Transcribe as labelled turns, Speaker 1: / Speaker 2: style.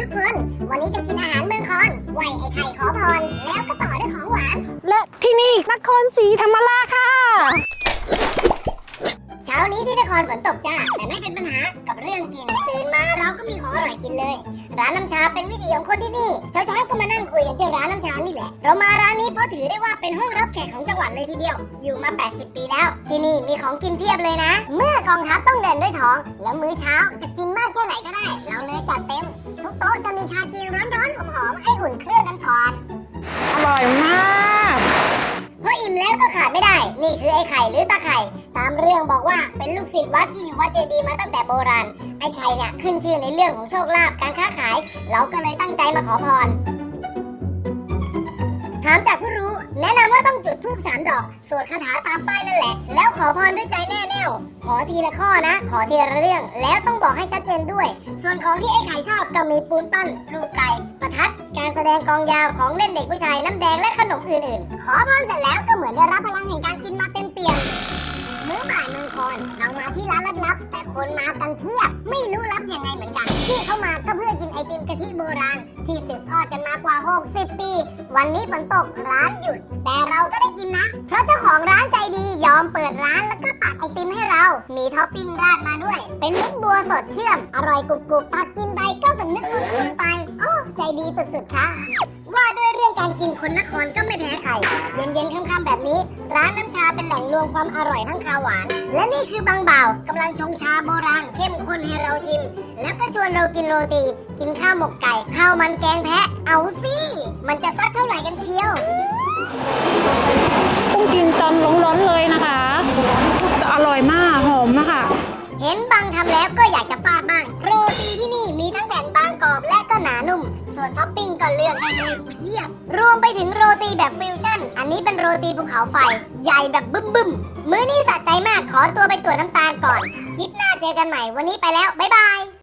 Speaker 1: ทุกคน วันนี้จะกินอาหารเมืองคอนไหวไอ้ไข่ขอพร แล้วก็ต่อด้วยของหวาน
Speaker 2: และที่นี่นครศรีธรรมราชค่ะ
Speaker 1: เช้านี้ที่นครฝนตกจ้า แต่ไม่เป็นปัญหากับเรื่องกิน ตื่นมาเราก็มีของอร่อยกินเลย ร้านน้ำชาเป็นวิถีของคนที่นี่ เช้าเช้าๆก็มานั่งคุยกันที่ร้านน้ำชานี่แหละ เรามาร้านนี้เพราะถือได้ว่าเป็นห้องรับแขกของจังหวัดเลยทีเดียว อยู่มา 80 ปีแล้ว ที่นี่มีของกินเพียบเลยนะ เมื่อกองทัพต้องเดินด้วยท้อง แล้วมื้อเช้าจะกินมากแค่ไหนก็ได้ เราเลยจัดเต็มทุกโต๊ะจะ มีชาจีนร้อนๆหอมๆให้อุ่นเครื่องกันก่อน
Speaker 2: อร่อยมากเพ
Speaker 1: ราะอิ่มแล้วก็ขาดไม่ได้ นี่คือไอ้ไข่หรือตาไข่ ตามเรื่องบอกว่าเป็นลูกศิษย์วัดที่อยู่วัดเจดีย์มาตั้งแต่โบราณ ไอ้ไข่เนี่ยขึ้นชื่อในเรื่องของโชคลาภการค้าขาย เราก็เลยตั้งใจมาขอพรามจากผู้รู้ แนะนำว่าต้องจุดธูปสามดอก สวดคาถาตามป้ายนั่นแหละ แล้วขอพรด้วยใจแน่แน่วขอทีละข้อนะ ขอทีละเรื่อง แล้วต้องบอกให้ชัดเจนด้วย ส่วนของที่ไอ้ไข่ชอบก็มีปูนปั้นลูกไก่ ประทัด การแสดงกองยาวของเล่นเด็กผู้ชายน้ำแดงและขนมอื่นๆ ขอพรเสร็จแล้วก็เหมือนได้รับพลังแห่งการกินมาเต็มเปี่ยมมื้อบ่ายเมืองคอนเรามาที่ร้านลับๆแต่คนมากันเพียบ ไม่รู้รับยังไงเหมือนกัน ที่เข้ามาก็เพื่อกินไอติมกะทิโบราณ ที่สืบทอดกันมากว่า 60 ปี วันนี้ฝนตกร้านหยุด แต่เราก็ได้กินนะ เพราะเจ้าของร้านใจดียอมเปิดร้านแล้วก็ตักไอติมให้เรา มีท็อปปิ้งราดมาด้วย เป็นมิตรบัวสดเชื่อม อร่อยกรุบกรุบตักกินไปก็สำนึกบุญคุณไป โอ้ ใจดีสุดๆค่ะ คนนครก็ไม่แพ้ใคร เย็นๆค่ำๆแบบนี้ ร้านน้ำชาเป็นแหล่งรวมความอร่อยทั้งคาวหวาน และนี่คือบางบ่าวกำลังชงชาโบราณเข้มข้นให้เราชิม แล้วก็ชวนเรากินโรตี กินข้าวหมกไก่ข้าวมันแกงแพะ เอาสิมันจะซักเท่าไหร่กันเชียว
Speaker 2: ต้องกินตอนร้อนๆเลยนะคะ อร่อยมากหอมมากค่ะ
Speaker 1: เห็นบางทำแล้วก็อยากจะฟาดบ้างโร ตีที่นี่มีทั้งแผ่นบางกรอบและก็หนานุ่ม ส่วนท็อปปิ้งก็เลือกได้เลยเพียบ รวมไปถึงโรตีแบบฟิวชั่น อันนี้เป็นโรตีภูเขาไฟ ใหญ่แบบบึ้มบึ้มมื้อนี้สะใจมากขอตัวไปตรวจน้ำตาลก่อน คลิปหน้าเจอกันใหม่วันนี้ไปแล้ว บ๊ายบาย